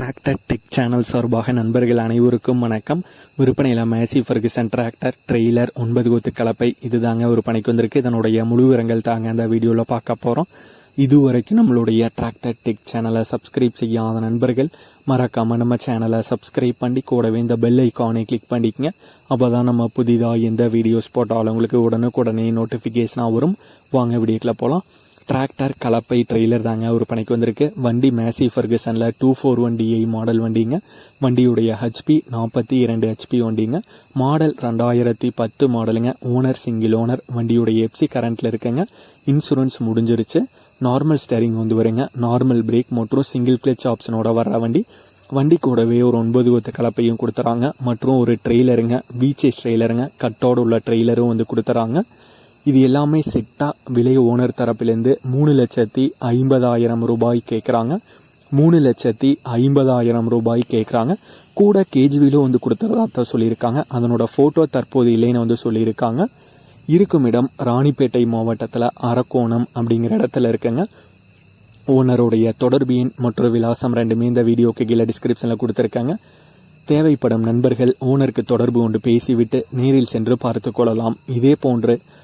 Tractor tech channel சார்பாக நண்பர்கள் அனைவருக்கும் வணக்கம். விற்பனையில் மேசி ஃபர்குசன் டிராக்டர் ட்ரெய்லர் ஒன்பது கொத்து கலப்பை இதுதாங்க விற்பனைக்கு வந்திருக்கு. இதனுடைய முழு விவரங்கள் தாங்க அந்த வீடியோவில் பார்க்க போகிறோம் இதுவரைக்கும் நம்மளுடைய டிராக்டர் டெக் சேனலை சப்ஸ்கிரைப் செய்யாத நண்பர்கள் மறக்காமல் நம்ம சேனலை சப்ஸ்கிரைப் பண்ணி கூடவே இந்த பெல் ஐக்கானை கிளிக் பண்ணிக்கங்க. அப்போ தான் நம்ம புதிதாக எந்த வீடியோஸ் போட்டாலும் உங்களுக்கு உடனுக்குடனே நோட்டிஃபிகேஷனாக வரும். வாங்க வீடியோக்கில் போகலாம் டிராக்டர் கலப்பை ட்ரெய்லர் தாங்க ஒரு பணிக்கு வந்திருக்கு. வண்டி Massey ஃபர்கசனில் two four one DI model வண்டிங்க. வண்டியுடைய ஹெச்பி நாற்பத்தி இரண்டு ஹெச்பி வண்டிங்க. மாடல் ரெண்டாயிரத்தி பத்து மாடலுங்க ஓனர் சிங்கிள் ஓனர் வண்டியுடைய எப்சி கரண்ட்டில் இருக்குங்க. இன்சூரன்ஸ் முடிஞ்சிருச்சு. நார்மல் ஸ்டேரிங் வந்து வருங்க. நார்மல் பிரேக் மற்றும் சிங்கிள் கிளச் ஆப்ஷனோட வர்ற வண்டி. வண்டி கூடவே ஒரு ஒன்பது ஒத்த கலப்பையும் கொடுத்துறாங்க. மற்றும் ஒரு ட்ரெய்லருங்க பீச்சஸ் ட்ரெய்லருங்க கட்டோடு உள்ள ட்ரெய்லரும் வந்து கொடுத்துறாங்க. இது எல்லாமே செட்டாக விலை ஓனர் தரப்பிலேருந்து மூணு லட்சத்தி ஐம்பதாயிரம் ரூபாய் கேட்குறாங்க மூணு லட்சத்தி ஐம்பதாயிரம் ரூபாய் கேட்குறாங்க கூட கேஜிவிலும் வந்து கொடுத்துறதா சொல்லியிருக்காங்க. அதனோட ஃபோட்டோ தற்போது இல்லைன்னு வந்து சொல்லியிருக்காங்க. இருக்கும் இடம் ராணிப்பேட்டை மாவட்டத்தில் அரக்கோணம் அப்படிங்கிற இடத்துல இருக்குங்க. ஓனருடைய தொடர்பு எண் மற்றும் விலாசம் ரெண்டுமே இந்த வீடியோக்கு கீழே டிஸ்கிரிப்ஷனில் கொடுத்துருக்காங்க. தேவைப்படும் நண்பர்கள் ஓனருக்கு தொடர்பு கொண்டு பேசிவிட்டு நேரில் சென்று பார்த்து கொள்ளலாம். இதே போன்று